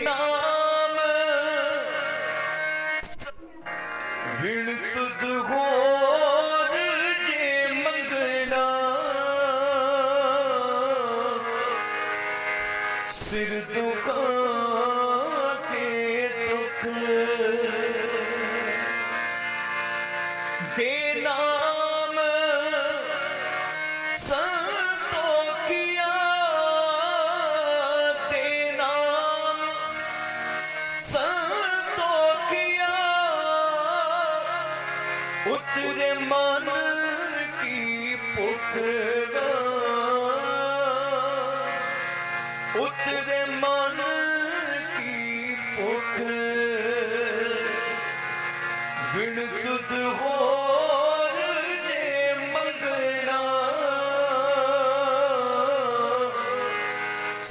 ਨਾਮ ਵਿਣ ਤੁਧ ਹੋਰ ਜੇ ਮੰਗਣਾ ਸਿਰ ਦੁਖਾ ਕੇ ਦੁਖ ਕੀ ਉਤਰੇ ਮਨ ਕੀ ਭੁੱਖ ਬਿਨ ਤੁਧ ਹੋਰ ਜੇ ਮੰਗਣਾ।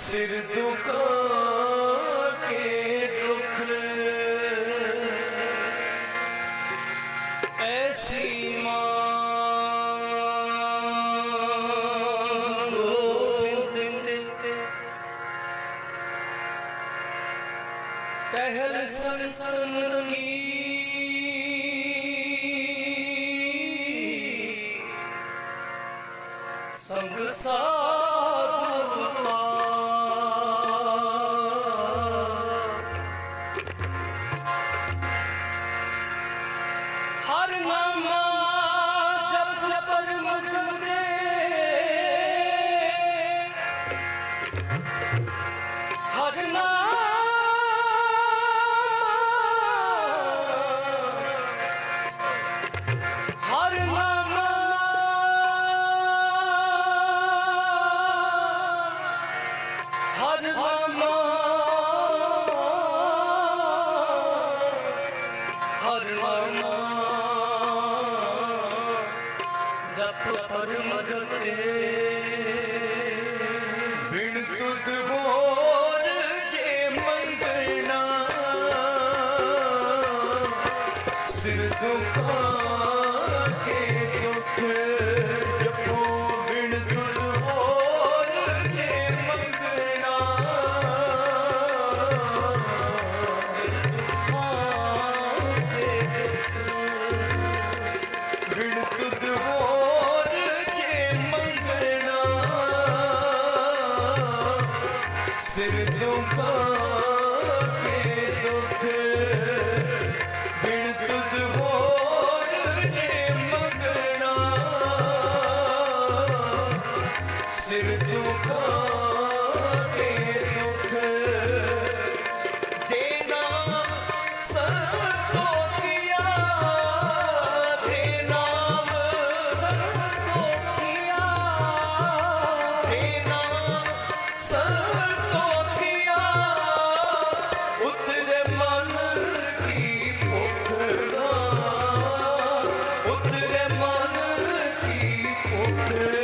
ਸਿਰ ਦੁਖਾ टहल सुन सुन की संग हर नामा जब जब मुझे ਜਪ ਪਰਮ ਜਤੇ ਬਿਨ ਤੁਧ ਹੋਰ ਜੇ ਮੰਗਣਾ। ਸਿਰ ਦੁਖਾ ਕੇ ਦੁਖ। você.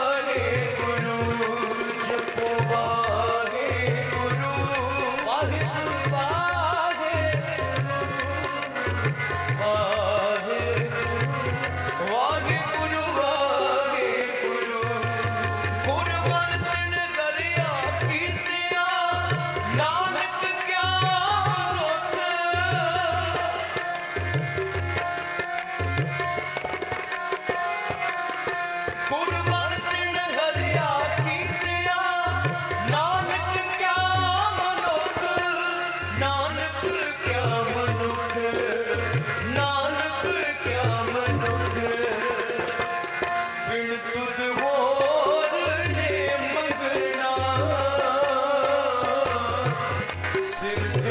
Yeah.